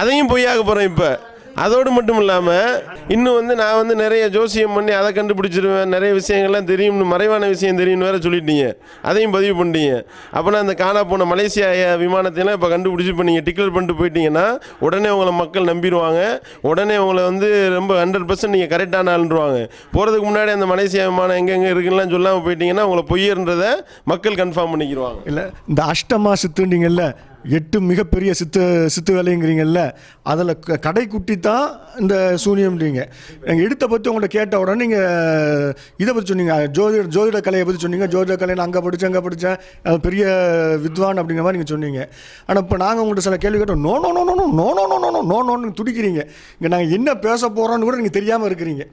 அதையும் பொய்யாக போகிறோம் இப்போ. அதோடு மட்டும் இல்லாமல் இன்னும் வந்து நான் வந்து நிறைய ஜோசியம் பண்ணி அதை கண்டுபிடிச்சிருவேன். நிறைய விஷயங்கள்லாம் தெரியும்னு மறைவான விஷயம் தெரியும்னு வேறு சொல்லிட்டீங்க. அதையும் பதிவு பண்ணிட்டீங்க. அப்போனா அந்த காணா போன மலேசியா விமானத்தையெல்லாம் இப்போ கண்டுபிடிச்சி இப்போ நீங்கள் டிக்ளேர் பண்ணிட்டு போயிட்டீங்கன்னா உடனே உங்களை மக்கள் நம்பிடுவாங்க. உடனே உங்களை வந்து ரொம்ப ஹண்ட்ரட் பர்சன்ட் நீங்கள் கரெக்டான ஆளுன்றுவாங்க. போகிறதுக்கு முன்னாடி அந்த மலேசியா விமானம் எங்கெங்கே இருக்குலாம் சொல்லாமல் போயிட்டீங்கன்னா உங்களை பொய்யன்றதை மக்கள் கன்ஃபார்ம் பண்ணிக்கிடுவாங்க இல்லை இந்த அஷ்டமா சித்துண்டீங்கல்ல எட்டு மிகப்பெரிய சித்து சித்து வேலைங்கிறீங்கல்ல அதில் க- கடைக்குட்டி தான் இந்த சூனியம்ன்றீங்க எங்கள் எடுத்த பற்றி உங்கள்கிட்ட கேட்ட உடனே நீங்கள் இதை பற்றி சொன்னீங்க ஜோதிட ஜோதிட கலையை பற்றி சொன்னீங்க ஜோதிட கலை நான் அங்கே படித்தேன் அங்கே படித்தேன் அது பெரிய வித்வான் அப்படிங்கிற மாதிரி நீங்கள் சொன்னீங்க ஆனால் இப்போ நாங்கள் உங்கள்கிட்ட சில கேள்வி கேட்டோம் no no no no no no no no no no no நோன்னு துடிக்கிறீங்க இங்கே நாங்கள் என்ன பேச போகிறோன்னு கூட நீங்கள் தெரியாமல் இருக்கிறீங்க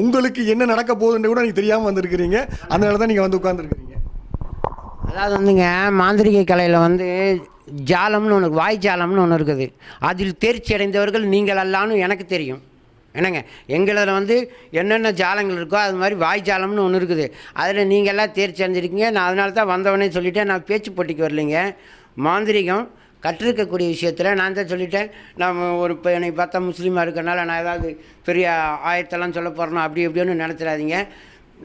உங்களுக்கு என்ன நடக்க போகுதுன்னு கூட நீங்கள் தெரியாமல் வந்திருக்கிறீங்க அதனால தான் நீங்கள் வந்து உட்காந்துருக்கிறீங்க அதாவது வந்துங்க மாந்திரிக கலையில் வந்து ஜாலம்னு ஒன்று வாய் ஜாலம்னு ஒன்று இருக்குது. அதில் தேர்ச்சி அடைந்தவர்கள் நீங்கள் அல்லான்னு எனக்கு தெரியும். என்னங்க? எங்களில் வந்து என்னென்ன ஜாலங்கள் இருக்கோ அது மாதிரி வாய் ஜாலம்னு ஒன்று இருக்குது. அதில் நீங்கள்லாம் தேர்ச்சி அடைஞ்சிருக்கீங்க. நான் அதனால தான் வந்தவனே சொல்லிவிட்டேன் நான் பேச்சு போட்டிக்கு வரலைங்க. மாந்திரிகம் கற்றிருக்கக்கூடிய விஷயத்தில் நான் தான் சொல்லிட்டேன். நான் ஒரு இப்போ என்னை பார்த்தா முஸ்லீமாக இருக்கிறனால நான் ஏதாவது பெரிய ஆயத்தெல்லாம் சொல்ல போகிறேன்னா அப்படி இப்படின்னு நினச்சிடாதீங்க.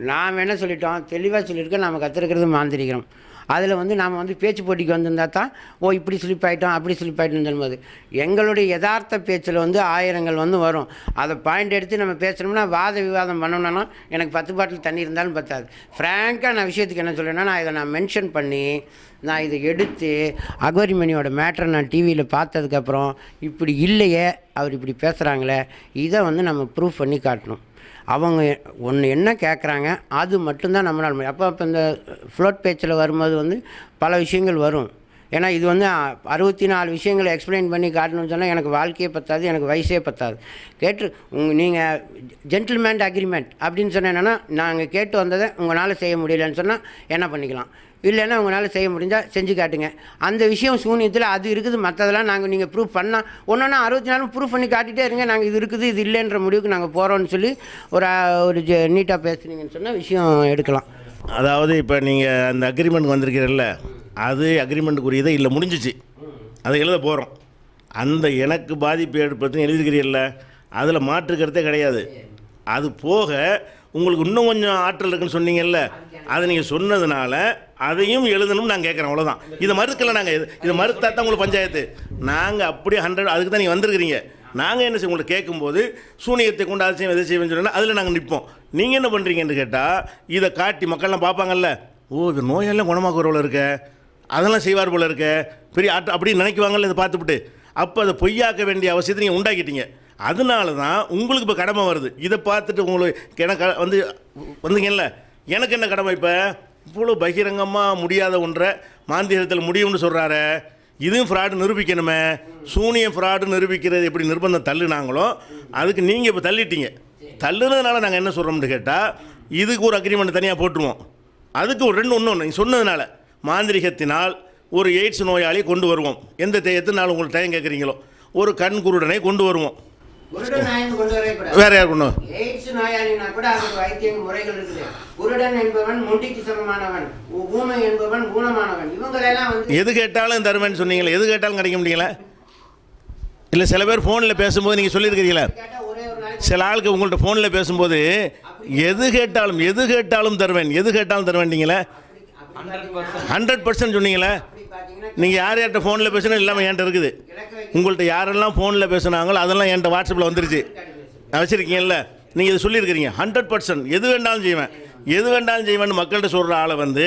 நாம் என்ன சொல்லிட்டோம்? தெளிவாக சொல்லியிருக்கேன் நம்ம கற்றுருக்கிறது மாந்திரிகம். அதில் வந்து நாம் வந்து பேச்சு போட்டிக்கு வந்திருந்தா தான் ஓ இப்படி ஸ்லிப் ஆகிட்டோம் அப்படி ஸ்லிப் ஆகிட்டோம்னு சொல்லும்போது எங்களுடைய யதார்த்த பேச்சில் வந்து ஆயிரங்கள் வந்து வரும். அதை பாயிண்ட் எடுத்து நம்ம பேசணும்னா வாத விவாதம் பண்ணணும்னா எனக்கு பத்து பாட்டில் தண்ணி இருந்தாலும் பத்தாது. ஃப்ராங்காக நான் விஷயத்துக்கு என்ன சொல்கிறேன்னா நான் இதை நான் மென்ஷன் பண்ணி நான் இதை எடுத்து அகோரிமணியோட மேட்ரை நான் டிவியில் பார்த்ததுக்கப்புறம் இப்படி இல்லையே அவர் இப்படி பேசுகிறாங்களே இதை வந்து நம்ம ப்ரூஃப் பண்ணி காட்டணும். அவங்க ஒன்று என்ன கேட்குறாங்க அது மட்டும்தான் நம்மளால் முடியும். அப்போ அப்போ இந்த ஃப்ளோட் பேச்சில் வரும்போது வந்து பல விஷயங்கள் வரும். ஏன்னா இது வந்து அறுபத்தி நாலு விஷயங்களை எக்ஸ்பிளைன் பண்ணி காட்டணும்னு சொன்னால் எனக்கு வாழ்க்கையே பத்தாது எனக்கு வயசே பத்தாது. கேட்டு உங்க நீங்கள் ஜென்டில்மேன் அக்ரிமெண்ட் அப்படின்னு சொன்னால் என்னென்னா நாங்கள் கேட்டு வந்ததை உங்களால் செய்ய முடியலன்னு சொன்னால் என்ன பண்ணிக்கலாம்? இல்லைன்னா உங்களால் செய்ய முடிஞ்சால் செஞ்சு காட்டுங்க. அந்த விஷயம் சூனியத்தில் அது இருக்குது. மற்றதெல்லாம் நாங்கள் நீங்கள் ப்ரூஃப் பண்ணால் ஒன்றொன்னா அறுபத்தி நாளும் ப்ரூஃப் பண்ணி காட்டிகிட்டே இருங்க. நாங்கள் இது இருக்குது இது இல்லைன்ற முடிவுக்கு நாங்கள் போகிறோம்னு சொல்லி ஒரு ஒரு நீட்டாக பேசுனீங்கன்னு சொன்னால் விஷயம் எடுக்கலாம். அதாவது இப்போ நீங்கள் அந்த அக்ரிமெண்ட் வந்திருக்கிறல்ல அது அக்ரிமெண்ட்டுக்குரியதே இல்லை முடிஞ்சிச்சு. அதை எழுத போகிறோம் அந்த எனக்கு பாதிப்பு ஏற்படுத்தி எழுதிக்கிறீல்ல அதில் மாற்றுக்கிறதே கிடையாது. அது போக உங்களுக்கு இன்னும் கொஞ்சம் ஆற்றல் இருக்குன்னு சொன்னீங்கல்ல அதை நீங்கள் சொன்னதுனால அதையும் எழுதணும்னு நான் கேட்குறேன் அவ்வளோதான் இதை மறுக்கல நாங்கள் இதை மறுத்தா தான் உங்களுக்கு பஞ்சாயத்து. நாங்கள் அப்படியே ஹண்ட்ரட் அதுக்கு தான் நீங்கள் வந்திருக்கிறீங்க. நாங்கள் என்ன செய்ய உங்களை கேட்கும்போது சூனியத்தை கொண்டு அதை செய்வோம் இதை செய்வோம்னு சொன்னால் அதில் நாங்கள் நிற்போம் நீங்கள் என்ன பண்ணுறீங்கன்னு கேட்டால் இதை காட்டி மக்கள்லாம் பார்ப்பாங்கல்ல ஓ இது நோயெல்லாம் குணமாக்குறவள இருக்க. அதெல்லாம் செய்வார் போல இருக்க. பெரிய ஆற்ற அப்படின்னு நினைக்குவாங்கல்ல இதை பார்த்துப்புட்டு. அப்போ அதை பொய்யாக்க வேண்டிய அவசியத்தை நீங்கள் உண்டாக்கிட்டீங்க. அதனால தான் உங்களுக்கு இப்போ கடமை வருது. இதை பார்த்துட்டு உங்களுக்கு எனக்கு வந்து வந்தீங்கல்ல? எனக்கு என்ன கடமை இப்போ? இவ்வளோ பகிரங்கமாக முடியாத ஒன்றை மாந்திரத்தில் முடியும்னு சொல்கிறாரு இதுவும் ஃப்ராடு நிரூபிக்கணுமே. சூனியம் ஃப்ராடு நிரூபிக்கிறது எப்படி நிர்பந்தம் தள்ளுனாங்களோ அதுக்கு நீங்கள் இப்போ தள்ளிட்டீங்க. தள்ளுனதுனால நாங்கள் என்ன சொல்கிறோம்னு கேட்டால் இதுக்கு ஒரு அக்ரிமெண்ட் தனியாக போட்டுருவோம். அதுக்கு ஒரு ரெண்டு ஒன்று ஒன்று சொன்னதுனால மாந்திரிகத்தினால் ஒரு எய்ட்ஸ் நோயாளியை கொண்டு வருவோம். எந்த தே- எத்தனை நாள் உங்களுக்கு டைம் கேட்குறீங்களோ ஒரு கண் குருடனை கொண்டு வருவோம். வேற யார் கொண்டு வரும்? எய்ட்ஸ் நோயாளினா கூட அதுக்கு வைத்திய முறைகள் இருக்குது. குருடன் என்பவன் முண்டிக்கு சமமானவன். ஊ- ஊமை என்பவன் ஊனமானவன். இவங்களெல்லாம் வந்து எது கேட்டாலும் தருவேன்னு சொன்னீங்களே எது கேட்டாலும் கிடைக்க முடியல? இல்லை சில பேர் ஃபோனில் பேசும்போது நீங்கள் சொல்லியிருக்கிறீங்களா. சில ஆளுக்கு உங்கள்கிட்ட ஃபோனில் பேசும்போது எது கேட்டாலும் எது கேட்டாலும் தருவேன் எது கேட்டாலும் தருவேன்ட்டீங்களே ஹண்ட்ரட் பர்சன்ட் சொன்னீங்களே? நீங்கள் யார் யார்கிட்ட ஃபோனில் பேசுனா எல்லாமே என்கிட்ட இருக்குது. உங்கள்கிட்ட யாரெல்லாம் ஃபோனில் பேசுனாங்களோ அதெல்லாம் என்கிட்ட வாட்ஸ்அப்பில் வந்துருச்சு. நான் வச்சுருக்கீங்கல்ல? நீங்கள் இது சொல்லியிருக்கிறீங்க. ஹண்ட்ரட் பர்சன்ட் எது வேண்டாலும் செய்வேன். எது வேண்டாலும் செய்வேன்னு மக்கள்கிட்ட சொல்கிற ஆளை வந்து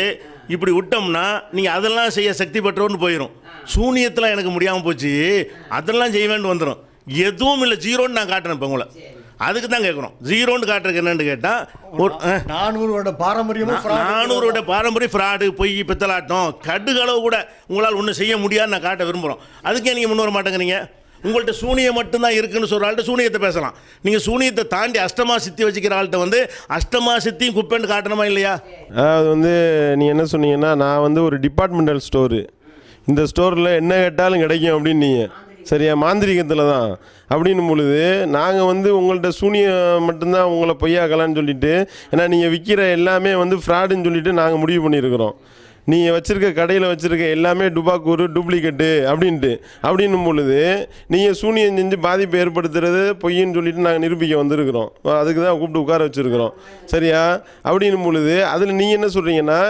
இப்படி விட்டோம்னா நீங்கள் அதெல்லாம் செய்ய சக்தி பெற்றோன்னு போயிடும் சூனியத்தில் எனக்கு முடியாமல் போச்சு. அதெல்லாம் செய்வேன்னு வந்துடும் எதுவும் இல்லை. ஜீரோன்னு நான் காட்டுறேன் இப்போ உங்களை. அதுக்கு தான் கேட்குறோம் ஜீரோன்னு காட்டுறதுக்கு என்னன்னு கேட்டால் ஒரு ஆ. நானூறு வருட பாரம்பரியமும் fraud. நானூறோட பாரம்பரிய ஃப்ராடு பொய் பித்தலாட்டம் கடுகளவு கூட உங்களால் ஒன்றும் செய்ய முடியாதுன்னு நான் காட்ட விரும்புகிறோம் அதுக்கே நீங்கள் முன் வர மாட்டேங்கிறீங்க? உங்கள்கிட்ட சூனியம் மட்டும்தான் இருக்குன்னு சொல்கிற ஆள்கிட்ட சூனியத்தை பேசலாம். நீங்கள் சூனியத்தை தாண்டி அஷ்டமா சித்தி வச்சுக்கிற ஆள்கிட்ட வந்து அஷ்டமா சித்தியும் குப்பைன்னு காட்டணுமா இல்லையா? அதாவது வந்து நீங்கள் என்ன சொன்னீங்கன்னா நான் வந்து ஒரு டிபார்ட்மெண்டல் ஸ்டோரு இந்த ஸ்டோரில் என்ன கேட்டாலும் கிடைக்கும் அப்படின்னு நீங்கள் சரியா? மாந்திரிகத்தில் தான் அப்படின்னும் பொழுது நாங்கள் வந்து உங்கள்கிட்ட சூனியம் மட்டும்தான் உங்களை பொய்யாக்கலான்னு சொல்லிட்டு ஏன்னா நீங்கள் விற்கிற எல்லாமே வந்து ஃப்ராடுன்னு சொல்லிட்டு நாங்கள் முடிவு பண்ணியிருக்கிறோம். நீங்கள் வச்சுருக்க கடையில் வச்சுருக்க எல்லாமே டுபாக்கூர் டூப்ளிகேட்டு அப்படின்ட்டு. அப்படின்னும் பொழுது நீங்கள் சூனியம் செஞ்சு பாதிப்பை ஏற்படுத்துறது பொய்ன்னு சொல்லிட்டு நாங்கள் நிரூபிக்க வந்திருக்கிறோம். அதுக்கு தான் கூப்பிட்டு உட்கார வச்சுருக்கிறோம். சரியா? அப்படின்னும் பொழுது அதில் நீங்கள் என்ன சொல்கிறீங்கன்னா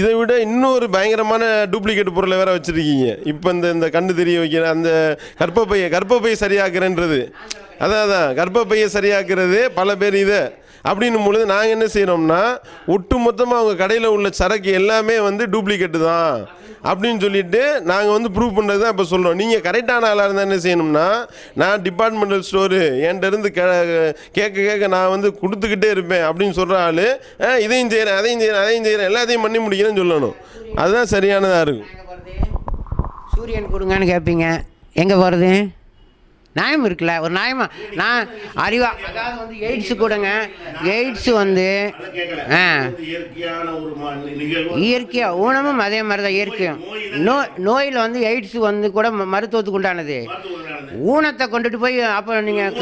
இதை விட இன்னொரு பயங்கரமான டூப்ளிகேட் பொருளை வேறு வச்சுருக்கீங்க. இப்போ இந்த இந்த கண்ணு தெரிய வைக்கிற அந்த கர்ப்பப்பையை கர்ப்பப்பையை சரியாக்குறேன்றது. அதான் அதான். கர்ப்பப்பையை சரியாக்குறது பல பேர் இதை. அப்படின்னும் பொழுது நாங்கள் என்ன செய்கிறோம்னா ஒட்டு மொத்தமாக அவங்க கடையில் உள்ள சரக்கு எல்லாமே வந்து டூப்ளிகேட்டு தான். அப்படின்னு சொல்லிட்டு நாங்கள் வந்து ப்ரூவ் பண்ணுறது தான் இப்போ சொல்கிறோம் நீங்கள் கரெக்டான ஆளாக இருந்தால் என்ன செய்யணும்னா நான் டிபார்ட்மெண்டல் ஸ்டோரு என்கிட்டருந்து கே கேட்க கேட்க நான் வந்து கொடுத்துக்கிட்டே இருப்பேன் அப்படின்னு சொல்கிற ஆள் "ஆ, இதையும் செய்கிறேன் அதையும் செய்கிறேன் அதையும் செய்கிறேன் எல்லாத்தையும் பண்ணி முடிக்கிறேன்னு சொல்லணும். அதுதான் சரியானதாக இருக்கும். சூரியன் கொடுங்கன்னு கேட்பீங்க எங்கே போகிறது நியாயம் இருக்குல்ல ஒரு நியாயமா? நான் அறிவா அதாவது வந்து எய்ட்ஸ் கொடுங்க. எய்ட்ஸ் வந்து ஆ. இயற்கையாக ஊனமும் அதே மாதிரி தான் இயற்கையும். நோ நோயில் வந்து எய்ட்ஸ் வந்து கூட ம- மருத்துவத்துக்கு உண்டானது. ஊனத்தை கொண்டுட்டு போய் அப்போ நீங்கள்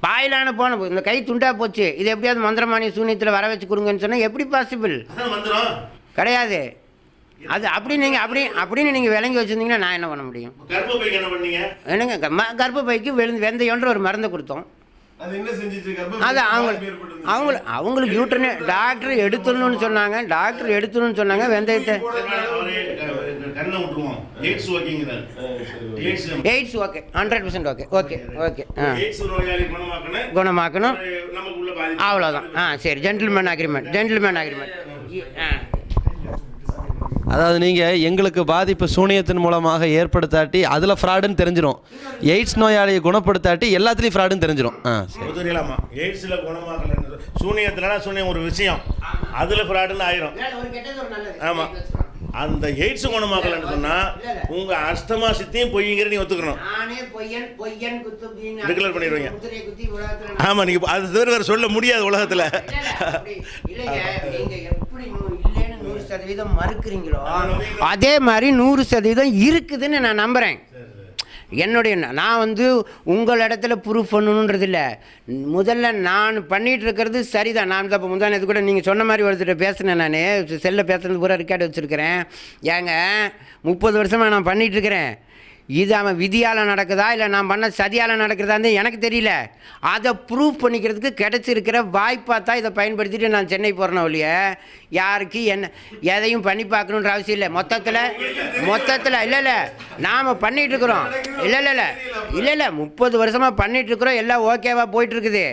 பாயிலான போன இந்த கை துண்டா போச்சு. இது எப்படியாவது மந்திரமானி சூனியத்தில் வர வச்சு கொடுங்கன்னு சொன்னால் எப்படி பாசிபிள் கிடையாது. அது அப்படி நீங்கள் அப்படி அப்படின்னு நீங்கள் விளங்கி வச்சுருந்தீங்கன்னா நான் என்ன பண்ண முடியும்? கர்ப்பப்பைக்கு என்ன பண்ணீங்க? என்னங்க க- ம- கர்ப்பப்பைக்கு வெளுந்து வெந்தயன்ற ஒரு மருந்தை கொடுத்தோம். அது அவங்க அவங்க அவங்களுக்கு யூட்ரனே டாக்டர் எடுத்துடணும்னு சொன்னாங்க டாக்டர் எடுத்துடணும்னு சொன்னாங்க வெந்தயத்தை. AIDS okay. Hundred percent okay okay okay குணமாக்கணும். குணமாக்கணும். நமக்கு உள்ள பாதிப்பு அவ்வளோதான் ஆ சரி ஜென்டில்மேன் அக்ரிமெண்ட் ஜென்டில்மேன் அக்ரிமெண்ட் ஆ. அதாவது நீங்கள் எங்களுக்கு பாதிப்பு சூனியத்தின் மூலமாக ஏற்படுத்தாட்டி அதில் ஃப்ராடுன்னு தெரிஞ்சிடும் எய்ட்ஸ் நோயாளியை குணப்படுத்தாட்டி எல்லாத்துலேயும் ஃப்ராடுன்னு தெரிஞ்சிடும் ஆ சரி. ஒத்துக்கலாமா எய்ட்ஸில் குணமாக்கல சூனியத்துலனா சூனியம் ஒரு விஷயம். அதில் ஃப்ராடுன்னு ஆயிரும். ஒரு கெட்டது ஒரு நல்லது. ஆமாம் அந்த எய்ட்ஸ் குணமாக்கலன்னு சொன்னால் உங்கள் அஷ்டமா சித்தியும் பொய்ங்கிற நீ ஒத்துக்கணும். நானே பொய்யன் பொய்யன் குத்து அப்படின்னு Declare பண்ணிடுவீங்க. ஆமாம் நீங்கள் அது தவிர வேறு சொல்ல முடியாது உலகத்தில். சதவீதம் மறுக்கிறீங்களோ அதே மாதிரி நூறு சதவீதம் இருக்குதுன்னு நான் நம்புகிறேன் என்னுடைய நான் வந்து உங்கள் இடத்துல ப்ரூஃப் பண்ணணுன்றது இல்லை. முதல்ல நான் பண்ணிகிட்டு இருக்கிறது சரிதான். நான் இப்போ முந்தானது கூட நீங்கள் சொன்ன மாதிரி ஒருத்தர் பேசினேன் நான். செல்லில் பேசுனது பூரா ரெக்கார்டு வச்சுருக்கிறேன். ஏங்க முப்பது வருஷமாக நான் பண்ணிகிட்ருக்கிறேன் இது அவன் விதியால் நடக்குதா? இல்லை நான் பண்ண சதியால் நடக்குதான்னு எனக்கு தெரியல. அதை ப்ரூவ் பண்ணிக்கிறதுக்கு கிடச்சிருக்கிற வாய்ப்பாக தான் இதை பயன்படுத்திட்டு நான் சென்னை போகிறேன் ஒழிய யாருக்கு என்ன எதையும் பண்ணி பார்க்கணுன்ற அவசியம் இல்லை. மொத்தத்தில் மொத்தத்தில் இல்லை இல்லை. நாம் பண்ணிகிட்ருக்குறோம் இல்லை இல்லை இல்லை. இல்லை இல்லை. முப்பது வருஷமாக பண்ணிகிட்ருக்குறோம் இருக்கிறோம். எல்லாம் ஓகேவாக போயிட்டுருக்குது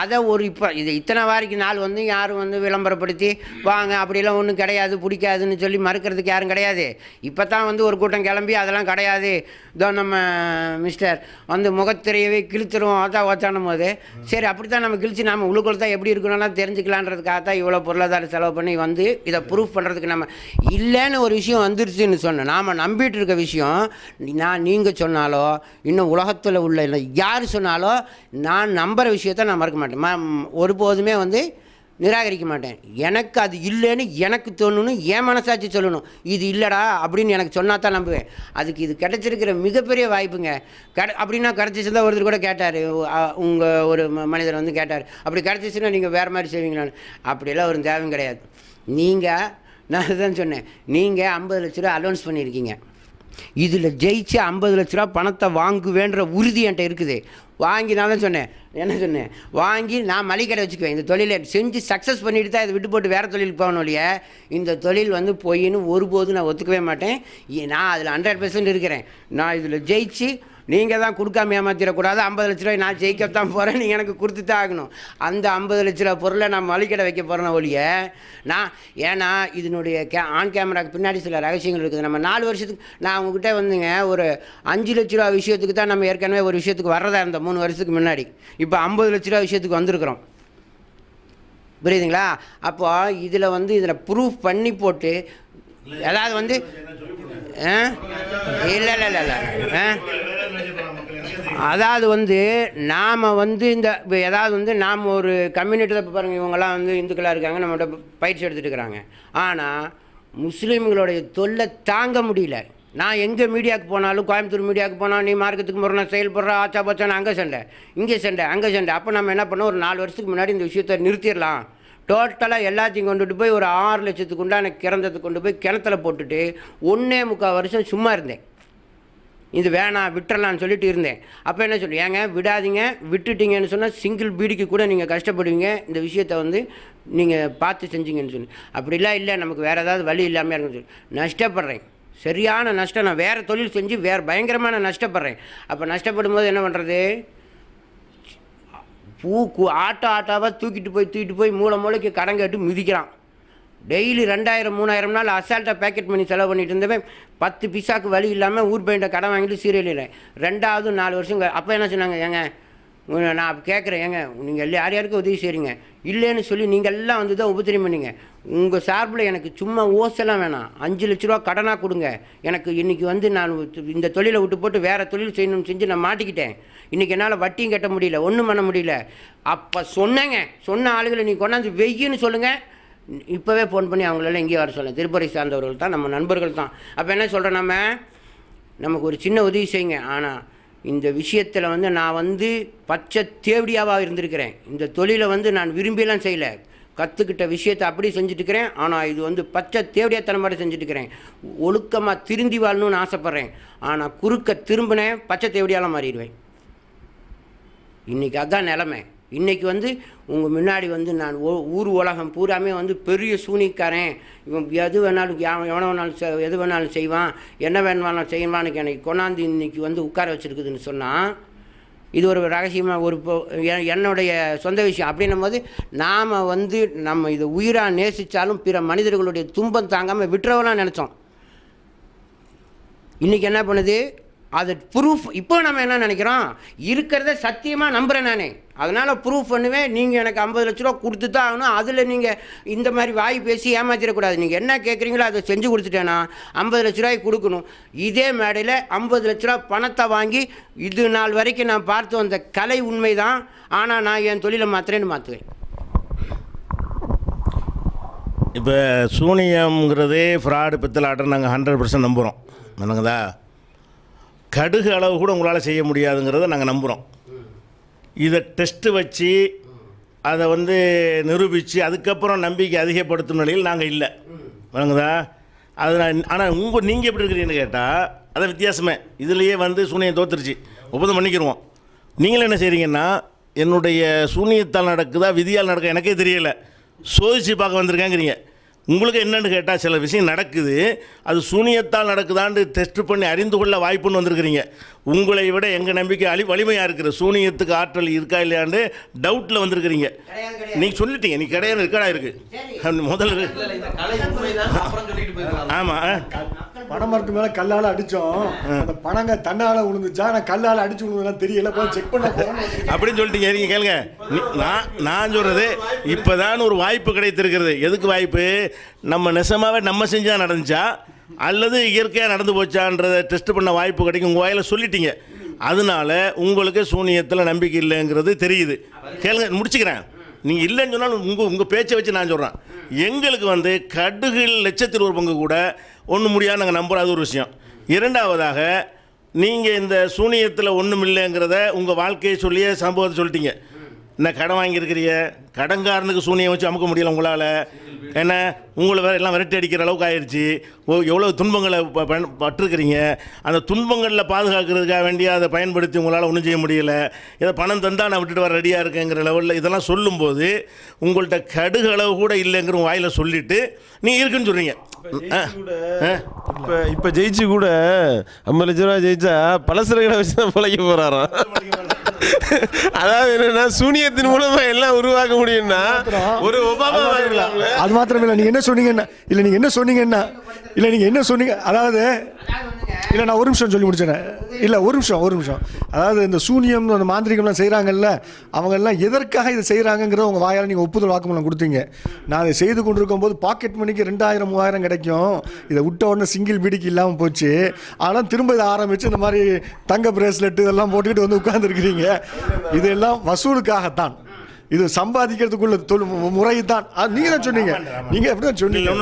அதை ஒரு இப்போ இது இத்தனை வாரிக்கு நாள் வந்து யாரும் வந்து விளம்பரப்படுத்தி வாங்க அப்படிலாம் ஒன்றும் கிடையாது பிடிக்காதுன்னு சொல்லி மறுக்கிறதுக்கு யாரும் கிடையாது. இப்போ தான் வந்து ஒரு கூட்டம் கிளம்பி அதெல்லாம் கிடையாது. இதோ நம்ம மிஸ்டர் வந்து முகத்திரையவே கிழிச்சிருவோம் அதான் ஓத்தானும் போது சரி அப்படி தான் நம்ம கிழிச்சு நம்ம உள்ளுக்குள்ள தான் எப்படி இருக்கணும்லாம் தெரிஞ்சுக்கலான்றதுக்காக தான் இவ்வளோ பொருளாதார செலவு பண்ணி வந்து இதை ப்ரூஃப் பண்ணுறதுக்கு நம்ம இல்லைன்னு ஒரு விஷயம் வந்துருச்சுன்னு சொன்னேன் நாம் நம்பிட்டு இருக்க விஷயம் நான் நீங்கள் சொன்னாலோ இன்னும் உலகத்தில் உள்ள இல்லை யார் சொன்னாலோ நான் நம்புகிற விஷயத்த நான் மறக்க மாட்டேன். ஒருபோதுமே வந்து நிராகரிக்க மாட்டேன். எனக்கு அது இல்லைன்னு எனக்கு தோணணும் என் மனசாட்சி சொல்லணும். இது இல்லைடா அப்படின்னு எனக்கு சொன்னா தான் நம்புவேன். அதுக்கு இது கிடச்சிருக்கிற மிகப்பெரிய வாய்ப்புங்க. கட அப்படின்னா கிடச்சிச்சுதான் ஒருத்தர் கூட கேட்டார். உங்கள் ஒரு மனிதர் வந்து கேட்டார். அப்படி கிடச்சிச்சுன்னா நீங்கள் வேறு மாதிரி செய்வீங்களான்னு அப்படியெல்லாம் ஒரு தேவையும் கிடையாது. நீங்கள் நான் தான் சொன்னேன். நீங்கள் ஐம்பது லட்ச ரூபா அலௌன்ஸ் பண்ணியிருக்கீங்க. இதில் ஜெயிச்சு ஐம்பது லட்ச ரூபா பணத்தை வாங்குவேன்ற உறுதி என்கிட்ட இருக்குது. வாங்கி நான் தான் சொன்னேன். என்ன சொன்னேன்? வாங்கி நான் மளிகை வச்சுக்குவேன். இந்த தொழிலை செஞ்சு சக்ஸஸ் பண்ணிட்டு தான் இதை விட்டு போட்டு வேறு தொழிலுக்கு போகணும் இல்லையா? இந்த தொழில் வந்து பொய்ன்னு ஒருபோதும் நான் ஒத்துக்கவே மாட்டேன். நான் அதில் ஹண்ட்ரட் பர்சன்ட் இருக்கிறேன். நான் இதில் ஜெயிச்சு நீங்கள் தான் கொடுக்காம ஏமாத்திடக்கூடாது. ஐம்பது லட்ச ரூபாய் நான் ஜெயிக்கத்தான் போகிறேன் நீங்கள் எனக்கு கொடுத்து தான் ஆகணும். அந்த ஐம்பது லட்ச ரூபா பொருளை நான் மளிக்கடை வைக்க போகிறேன் ஒழிய நான் ஏன்னா இதனுடைய கே ஆன் கேமராக்கு பின்னாடி சில ரகசியங்கள் இருக்குது. நம்ம நாலு வருஷத்துக்கு நான் உங்ககிட்ட வந்துங்க ஒரு அஞ்சு லட்ச ரூபா விஷயத்துக்கு தான் நம்ம ஏற்கனவே ஒரு விஷயத்துக்கு வர்றதா இருந்த மூணு வருஷத்துக்கு முன்னாடி. இப்போ ஐம்பது லட்ச ரூபா விஷயத்துக்கு வந்திருக்கிறோம். புரியுதுங்களா? அப்போ இதில் வந்து இதில் ப்ரூஃப் பண்ணி போட்டு அதாவது வந்து இல்லை இல்லை இல்லை இல்லை. ஆ? அதாவது வந்து நாம் வந்து இந்த இப்போ ஏதாவது வந்து நாம் ஒரு கம்யூனிட்டியில் இப்போ பாருங்கள் இவங்கெல்லாம் வந்து இந்துக்களாக இருக்காங்க நம்மகிட்ட பயிற்சி எடுத்துகிட்டு இருக்கிறாங்க. ஆனால் முஸ்லீம்களுடைய தொல்லை தாங்க முடியல. நான் எங்கே மீடியாவுக்கு போனாலும் கோயம்புத்தூர் மீடியாவுக்கு போனால் நீ மார்க்கத்துக்கு முறை செயல்படுற ஆச்சா பச்சான அங்கே சண்டை இங்கே சண்டை அங்கே சண்டை. அப்போ நம்ம என்ன பண்ணோம் ஒரு நாலு வருஷத்துக்கு முன்னாடி இந்த விஷயத்தை நிறுத்திடலாம். டோட்டலாக எல்லாத்தையும் கொண்டுட்டு போய் ஒரு ஆறு லட்சத்துக்கு உண்டான கிறந்தத்தை கொண்டு போய் கிணத்துல போட்டுட்டு ஒன்றே முக்கால் வருஷம் சும்மா இருந்தேன். இது வேணாம் விட்டுறலாம்னு சொல்லிட்டு இருந்தேன். அப்போ என்ன சொல்லி ஏங்க விடாதீங்க விட்டுட்டீங்கன்னு சொன்னால் சிங்கிள் பீடிக்கு கூட நீங்கள் கஷ்டப்படுவீங்க. இந்த விஷயத்தை வந்து நீங்கள் பார்த்து செஞ்சீங்கன்னு சொல்லி. அப்படிலாம் இல்லை நமக்கு வேறு ஏதாவது வழி இல்லாமல் இருக்குன்னு சொல்லி. நஷ்டப்படுறேன். சரியான நஷ்டம். நான் வேறு தொழில் செஞ்சு வேறு பயங்கரமான நஷ்டப்படுறேன். அப்போ நஷ்டப்படும் போது என்ன பண்ணுறது பூ ஆட்டோ ஆட்டோவாக தூக்கிட்டு போய் தூக்கிட்டு போய் மூளை மூளைக்கு கடன் கேட்டு மிதிக்கிறான். டெய்லி ரெண்டாயிரம் மூணாயிரம் நாள் அசால்ட்டாக பேக்கெட் பண்ணி செலவு பண்ணிட்டு இருந்தவன் பத்து பிசாக்கு வழி இல்லாமல் ஊர் பையன்ட்ட கடன் வாங்கிட்டு சீரியல் ரெண்டாவது நாலு வருஷம் அப்போ என்ன சொன்னாங்க ஏங்க நான் கேட்குறேன் ஏங்க நீங்கள் யார் யாருக்கும் உதவி செய்கிறீங்க இல்லைன்னு சொல்லி நீங்கள் எல்லாம் வந்து தான் உபத்திரம் பண்ணீங்க. உங்கள் சார்பில் எனக்கு சும்மா ஓசெல்லாம் வேணாம். அஞ்சு லட்ச ரூபா கடனாக கொடுங்க. எனக்கு இன்றைக்கி வந்து நான் இந்த தொழிலை விட்டு போட்டு வேறு தொழில் செய்யணும்னு செஞ்சு நான் மாட்டிக்கிட்டேன். இன்றைக்கி என்னால் வட்டியும் கட்ட முடியல ஒன்றும் பண்ண முடியல. அப்போ சொன்னேங்க. சொன்ன ஆளுகளை நீ கொண்டாந்து வெய்யின்னு சொல்லுங்கள் இப்போவே ஃபோன் பண்ணி அவங்களெல்லாம் இங்கே வர சொல்லுங்கள் திருப்பதி சார்ந்தவர்கள் தான் நம்ம நண்பர்கள் தான். அப்போ என்ன சொல்கிறோம் நம்ம? நமக்கு ஒரு சின்ன உதவி செய்யுங்க. ஆனால் இந்த விஷயத்தில் வந்து நான் வந்து பச்சை தேவடியாவாக இருந்திருக்கிறேன். இந்த தொழிலை வந்து நான் விரும்பியெல்லாம் செய்யலை. கற்றுக்கிட்ட விஷயத்தை அப்படி செஞ்சுட்டுக்கிறேன். ஆனால் இது வந்து பச்சை தேவடியாத்தனமாக செஞ்சுட்டு இருக்கிறேன் ஒழுக்கமாக திருந்தி வாழணும்னு ஆசைப்பட்றேன். ஆனால் குறுக்க திரும்பினேன் பச்சை தேவடியாலாம் மாறிடுவேன். இன்றைக்கி அதுதான் நிலமை. இன்றைக்கி வந்து உங்கள் முன்னாடி வந்து நான் ஓ ஊர் உலகம் பூராமே வந்து பெரிய சூனிக்காரன். இவன் எது வேணாலும் எவனை வேணாலும் செ- எது வேணாலும் செய்வான். என்ன வேணுமானாலும் செய்வான்னு எனக்கு கொண்டாந்து இன்னைக்கு வந்து உட்கார வச்சுருக்குதுன்னு சொன்னால் இது ஒரு ரகசியமாக ஒரு இப்போ என்னுடைய சொந்த விஷயம். அப்படின்னும் போது நாம் வந்து நம்ம இதை உயிராக நேசித்தாலும் பிற மனிதர்களுடைய துன்பம் தாங்காமல் விட்டுறவெல்லாம் நினச்சோம். இன்றைக்கி என்ன பண்ணுது? அது ப்ரூஃப் இப்போ நம்ம என்ன நினைக்கிறோம்? இருக்கிறத சத்தியமாக நம்புகிறேன் நானே. அதனால் ப்ரூஃப் பண்ணுவேன். நீங்கள் எனக்கு ஐம்பது லட்ச ரூபா கொடுத்து தான் ஆகணும். அதில் நீங்கள் இந்த மாதிரி வாய் பேசி ஏமாத்திடக்கூடாது. நீங்கள் என்ன கேட்குறீங்களோ அதை செஞ்சு கொடுத்துட்டேன்னா ஐம்பது லட்ச ரூபாய் கொடுக்கணும். இதே மேடையில் ஐம்பது லட்ச ரூபா பணத்தை வாங்கி இது நாள் வரைக்கும் நான் பார்த்து வந்த கலை உண்மை தான் ஆனால் நான் என் தொழிலை மாத்திரேன்னு மாற்றுவேன் இப்போ சூனியம்ங்கிறதே ஃப்ராடு பித்தலாட்டம் நாங்கள் ஹண்ட்ரட் பர்சன்ட் நம்புகிறோம் என்னங்கதா? கடுகு அளவு கூட உங்களால் செய்ய முடியாதுங்கிறத நாங்கள் நம்புகிறோம் இதை டெஸ்ட்டு வச்சு அதை வந்து நிரூபித்து அதுக்கப்புறம் நம்பிக்கை அதிகப்படுத்தும் நிலையில் நாங்கள் இல்லை. வணங்குதா அது நான் ஆனால் உங்கள் நீங்கள் எப்படி இருக்கிறீங்கன்னு கேட்டால் அதை வித்தியாசமே. இதுலேயே வந்து சூனியம் தோத்துருச்சு. ஒப்பந்தம் பண்ணிக்கிடுவோம் நீங்களும் என்ன செய்கிறீங்கன்னா என்னுடைய சூனியத்தால் நடக்குதா விதியால் நடக்க எனக்கே தெரியலை. சோதிச்சு பார்க்க வந்திருக்கேங்கிறீங்க. உங்களுக்கு என்னன்னு கேட்டால் சில விஷயம் நடக்குது. அது சூனியத்தால் நடக்குதான்னு டெஸ்ட் பண்ணி அறிந்து கொள்ள வாய்ப்புன்னு வந்திருக்கிறீங்க. உங்களை விட எங்கள் நம்பிக்கை அழி வலிமையாக இருக்குது சூனியத்துக்கு ஆற்றல் இருக்கா இல்லையான்னு டவுட்டில் வந்திருக்கிறீங்க. நீங்கள் சொல்லிட்டீங்க. நீ கிடையாது இருக்கடா இருக்குது முதல்ல ஆமாம் பனைமரத்து மேல கல்லால அடிச்சோம். அந்த பணங்க தன்னால விழுந்துச்சா நான் கல்லால அடிச்சு விழுந்ததுலாம் தெரியல. போய் செக் பண்ண அப்படின்னு சொல்லிட்டு நீங்க கேளுங்க. நான் நான் சொல்கிறது இப்பதான் ஒரு வாய்ப்பு கிடைத்திருக்கிறது. எதுக்கு வாய்ப்பு? நம்ம நெசமாவே நம்ம செஞ்சா நடந்துச்சா? அல்லது இயற்கையாக நடந்து போச்சான்றதை டெஸ்ட் பண்ண வாய்ப்பு கிடைக்கும். உங்கள் வாயில் சொல்லிட்டீங்க. அதனால உங்களுக்கு சூனியத்தில் நம்பிக்கை இல்லைங்கிறது தெரியுது. கேளுங்க முடிச்சுக்கிறேன். நீங்கள் இல்லைன்னு சொன்னாலும் உங்கள் உங்கள் பேச்சை வச்சு நான் சொல்கிறேன் எங்களுக்கு வந்து கடுகில் லட்சத்தில் ஒரு பங்கு கூட ஒன்றும் முடியாது நாங்கள் நம்புகிறோம் அது ஒரு விஷயம். இரண்டாவதாக நீங்கள் இந்த சூனியத்தில் ஒன்றும் இல்லைங்கிறத உங்கள் வாழ்க்கையை சொல்லியே சம்பவத்தை சொல்லிட்டீங்க. என்ன கடன் வாங்கியிருக்கிறீங்க? கடன்காரனுக்கு சூனியம் வச்சு அமுக்க முடியல உங்களால். என்ன? உங்களை வேற எல்லாம் விரட்டி அடிக்கிற அளவுக்கு ஆயிடுச்சு ஓ எவ்வளோ துன்பங்களை பட்டிருக்கிறீங்க? அந்த துன்பங்களில் பாதுகாக்கிறதுக்காக வேண்டிய அதை பயன்படுத்தி உங்களால் ஒன்றும் செய்ய முடியல. இதை பணம் தந்தால் நான் விட்டுட்டு வர ரெடியாக இருக்கேங்கிற லெவலில் இதெல்லாம் சொல்லும்போது உங்கள்கிட்ட கடுகு அளவு கூட இல்லைங்கிற வாயில சொல்லிட்டு நீங்கள் இருக்குன்னு சொல்கிறீங்க இப்போ இப்போ ஜெயிச்சு கூட ஐம்பது லட்ச ரூபா ஜெயிச்சா பலசரகளை வச்சு தான் பிழைக்க போறாராம். அதாவது என்னன்னா சூனியத்தின் மூலமா எல்லாம் உருவாக்க முடியும்னா ஒரு ஒபாமா அது மாத்திரம் இல்லை. நீங்க என்ன சொன்னீங்கன்னா இல்ல நீங்க என்ன சொன்னீங்கன்னா இல்ல நீங்க என்ன சொன்னீங்க அதாவது இல்ல நான் ஒரு நிமிஷம் சொல்லி முடிச்சிடறேன் இல்ல ஒரு நிமிஷம் ஒரு நிமிஷம். அதாவது இந்த சூனியம் அந்த மாந்திரிகம்லாம் செய்கிறாங்கல்ல அவங்க எல்லாம் எதற்காக இதை செய்கிறாங்கங்கிறத உங்க வாயால் நீங்கள் ஒப்புதல் வாக்குமூலம் கொடுத்தீங்க. நான் அதை செய்து கொண்டிருக்கும் போது பாக்கெட் மணிக்கு ரெண்டாயிரம் மூவாயிரம் கிடைக்கும். இதை விட்ட உடனே சிங்கிள் பிடிக்கு இல்லாமல் போச்சு. ஆனால் திரும்ப இதை ஆரம்பித்து இந்த மாதிரி தங்க பிரேஸ்லெட் இதெல்லாம் போட்டுக்கிட்டு வந்து உட்கார்ந்துருக்கிறீங்க. இதெல்லாம் வசூலுக்காகத்தான். இது சம்பாதிக்கிறதுக்குள்ள தொழில் முறை தான் நீங்க தான் சொன்னீங்க? நீங்க எப்படி தான் சொன்னீங்க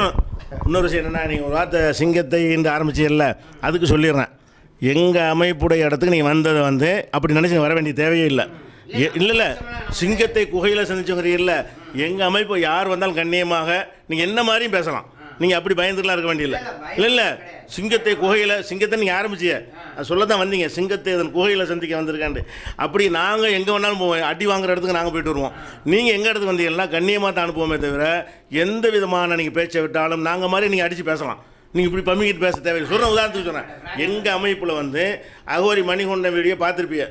இன்னொரு விஷயம் என்னென்னா நீங்கள் ஒரு வார்த்தை சிங்கத்தை என்று இல்லை அதுக்கு சொல்லிடுறேன். எங்கள் அமைப்புடைய இடத்துக்கு நீங்கள் வந்ததை வந்து அப்படி நினச்சி வர வேண்டிய தேவையே இல்லை. இல்லை இல்லை. சிங்கத்தை குகையில் சந்திச்சவங்கிறீங்கல்ல எங்கள் அமைப்பு யார் வந்தாலும் கண்ணியமாக நீங்கள் என்ன மாதிரியும் பேசலாம். நீங்கள் அப்படி பயந்துலாம் இருக்க வேண்டியதில்லை. இல்லை இல்லை சிங்கத்தை குகையில் சிங்கத்தை நீங்கள் ஆரம்பிச்சிய. அது சொல்ல தான் வந்தீங்க. சிங்கத்தை அதன் குகையில் சந்திக்க வந்திருக்காண்டு அப்படி நாங்கள் எங்கே வேணாலும் போவோம். அடி வாங்குற இடத்துக்கு நாங்கள் போயிட்டு வருவோம். நீங்கள் எங்கள் இடத்துக்கு வந்தீங்கன்னா கண்ணியமாக தான் அனுப்புவோமே தவிர எந்த விதமான நீங்கள் பேச்சை விட்டாலும் நாங்கள் மாதிரி நீங்கள் அடித்து பேசலாம். நீங்கள் இப்படி பம்மிக்கிட்டு பேச தேவையில்லை. சொல்கிறேன் உதாரணத்துக்கு சொன்னேன் எங்கள் அமைப்பில் வந்து அகோரி மணிகொண்ட வீடியோ பார்த்துருப்பீங்க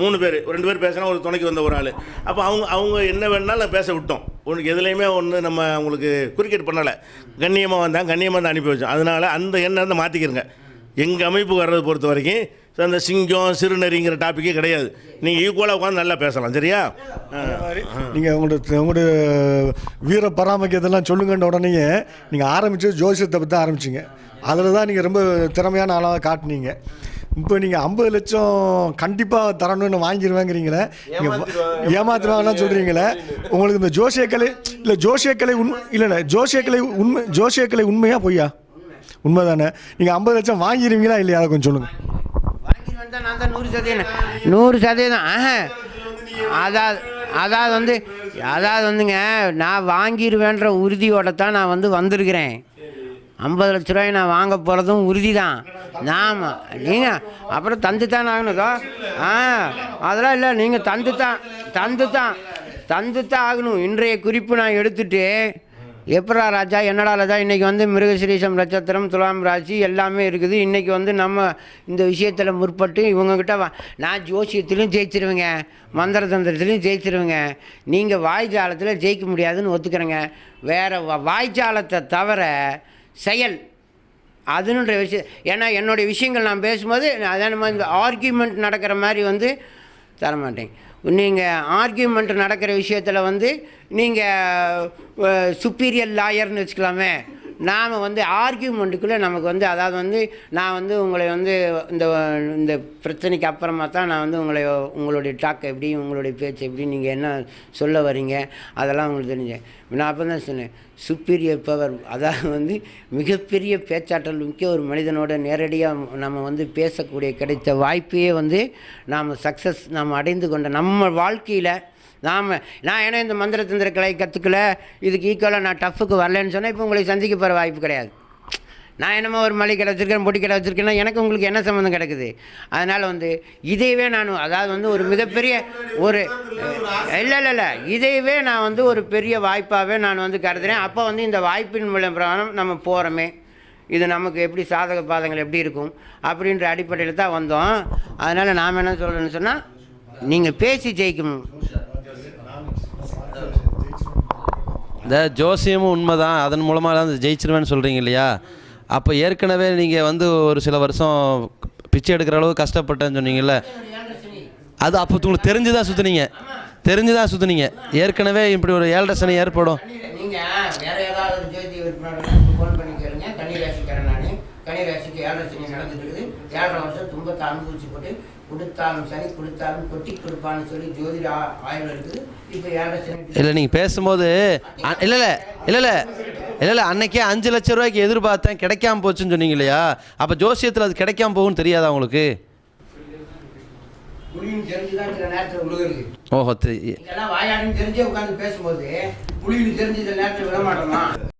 மூணு பேர். ரெண்டு பேர் பேசினா ஒரு துணைக்கு வந்த ஒரு ஆள். அப்போ அவங்க அவங்க என்ன வேணாலும் பேச விட்டோம். உனக்கு எதுலேயுமே ஒன்று நம்ம அவங்களுக்கு குறுக்கீடு பண்ணலை. கண்ணியமாக வந்தாங்க கண்ணியமாக தான் அனுப்பி வச்சோம். அதனால் அந்த எண்ணம் வந்து மாற்றிக்கிறங்க எங்கள் அமைப்பு வர்றதை பொறுத்த வரைக்கும் அந்த சிங்கம் சிறுநரிங்கிற டாப்பிக்கே கிடையாது. நீங்கள் ஈக்குவலாக உட்காந்து நல்லா பேசலாம் சரியா. நீங்கள் உங்களோட உங்களோட வீர பராமரிக்கத்தெல்லாம் சொல்லுங்கன்ற உடனே நீங்கள் ஆரம்பிச்சது ஜோசியத்தை பற்றி தான் ஆரம்பிச்சிங்க. அதில் தான் நீங்கள் ரொம்ப திறமையான ஆளாக காட்டுனீங்க. இப்போ நீங்கள் ஐம்பது லட்சம் கண்டிப்பாக தரணும்னு வாங்கிடுவேங்கிறீங்களே நீங்கள் ஏமாத்துவாங்கலாம் சொல்கிறீங்களே உங்களுக்கு இந்த ஜோசியக்கலை இல்லை ஜோசியக்கலை உண்மை இல்லை இல்லை ஜோசியக்கலை உண்மை ஜோசியக்கலை உண்மையா பொய்யா? உண்மை தானே நீங்கள் ஐம்பது லட்சம் வாங்கிடுவீங்களா இல்லையா? அதை கொஞ்சம் சொல்லுங்கள் வாங்கிட்டு நான் தான் நூறு சதவீதம். நூறு சதவீதம். ஆஹா. அதாவது அதாவது வந்து அதாவது வந்துங்க நான் வாங்கிடுவேன்ற உறுதியோட தான் நான் வந்து வந்திருக்கிறேன். ஐம்பது லட்ச ரூபாய் நான் வாங்க போகிறதும் உறுதி தான் நாம் நீங்கள் அப்புறம் தந்து தான் ஆகணுக்கோ ஆ அதெல்லாம் இல்லை நீங்கள் தந்து தான் தந்து தான் தந்து தான் ஆகணும். இன்றைய குறிப்பு நான் எடுத்துகிட்டு எப்படா ராஜா? என்னடா ராஜா இன்றைக்கி வந்து மிருகசிரீசம் நட்சத்திரம் துலாம் ராசி எல்லாமே இருக்குது. இன்றைக்கி வந்து நம்ம இந்த விஷயத்தில் முற்பட்டு இவங்கக்கிட்ட வா நான் ஜோசியத்திலையும் ஜெயிச்சிருவேங்க. மந்திர தந்திரத்திலையும் ஜெயிச்சிருவேங்க. நீங்கள் வாய்ஜாலத்தில் ஜெயிக்க முடியாதுன்னு ஒத்துக்கிறேங்க. வேறு வாய்ஜாலத்தை தவிர செயல். அதுன்ற விஷயம் ஏன்னா என்னுடைய விஷயங்கள் நான் பேசும்போது அதே மாதிரி இந்த ஆர்கியூமெண்ட் நடக்கிற மாதிரி வந்து தரமாட்டேங்க நீங்கள் ஆர்கியூமெண்ட் நடக்கிற விஷயத்தில் வந்து நீங்கள் சுப்பீரியர் லாயர்னு வச்சுக்கலாமே. நாம் வந்து ஆர்கியூமெண்ட்டுக்குள்ளே நமக்கு வந்து அதாவது வந்து நான் வந்து உங்களை வந்து இந்த இந்த பிரச்சனைக்கு அப்புறமா தான் நான் வந்து உங்களை உங்களுடைய டாக் எப்படி உங்களுடைய பேச்சு எப்படி நீங்கள் என்ன சொல்ல வரீங்க அதெல்லாம் உங்களுக்கு தெரிஞ்சேன். நான் அப்போ தான் சொன்னேன் சுப்பீரியர் பவர் அதாவது வந்து மிகப்பெரிய பேச்சாற்றல் மிக்க ஒரு மனிதனோட நேரடியாக நம்ம வந்து பேசக்கூடிய கிடைத்த வாய்ப்பையே வந்து நாம் சக்ஸஸ் நாம் அடைந்து கொண்ட நம்ம வாழ்க்கையில் நாம் நான் ஏன்னா இந்த மந்திர தந்திர கலை கற்றுக்கல இதுக்கு ஈக்குவலாக நான் டஃப்புக்கு வரலன்னு சொன்னால் இப்போ உங்களை சந்திக்க போகிற வாய்ப்பு கிடையாது. நான் என்னமோ ஒரு மளிகை கடை வச்சுருக்கேன் பொடி கடை வச்சுருக்கேன்னா எனக்கு உங்களுக்கு என்ன சம்மந்தம் கிடக்குது? அதனால் வந்து இதையவே நான் அதாவது வந்து ஒரு மிகப்பெரிய ஒரு இல்லை இல்லை இல்லை இதையவே நான் வந்து ஒரு பெரிய வாய்ப்பாகவே நான் வந்து கருதுகிறேன் அப்போ வந்து இந்த வாய்ப்பின் மூலம் பிரகாரம் நம்ம போகிறோமே இது நமக்கு எப்படி சாதக பாதங்கள் எப்படி இருக்கும் அப்படின்ற அடிப்படையில் தான் வந்தோம். அதனால் நாம் என்ன சொல்கிறேன்னு சொன்னால் நீங்கள் பேசி ஜெயிக்கணும். இந்த ஜோசியமும் உண்மைதான். அதன் மூலமாக வந்து ஜெயிச்சிருவேன்னு சொல்கிறீங்க இல்லையா? அப்போ ஏற்கனவே நீங்கள் வந்து ஒரு சில வருஷம் பிச்சை எடுக்கிற அளவு கஷ்டப்பட்டேன்னு சொன்னீங்கல்ல? அது அப்போ உங்களுக்கு தெரிஞ்சு தான் சுற்றுனீங்க தெரிஞ்சு தான் சுற்றுனீங்க ஏற்கனவே இப்படி ஒரு ஏழரை சனி ஏற்படும் நீங்கள் வேற ஏதாவது ஒரு ஜோதி விற்பனை ஃபோன் பண்ணி கேளுங்க கன்னி ராசிக்காரன் நான் கன்னி ராசிக்கு ஏழரை சனி நடந்துட்டு இருக்குது ஏழரை வருஷம் துன்பத்தை அனுபவிச்சு போட்டு கொடுத்தாலும் சனி கொடுத்தாலும் கொட்டி கொடுப்பான்னு சொல்லி ஜோதிட ஆய்வு இருக்குது. இப்போ சனி இல்லை நீங்கள் பேசும்போது இல்லை இல்லை இல்லை இல்லை இல்லை இல்லை அன்னைக்கே அஞ்சு லட்ச ரூபாய்க்கு எதிர்பார்த்தேன் கிடைக்காம போச்சுன்னு சொன்னீங்க இல்லையா? அப்போ ஜோசியத்தில் அது கிடைக்காம போகும்னு தெரியாதா உங்களுக்கு? ஓஹோ தெ- இதெல்லாம் வாயாடின்னு தெரிஞ்சே உட்காந்து பேசும்போது புளியும் தெரிஞ்சு நேரத்தில் விட மாட்டோமா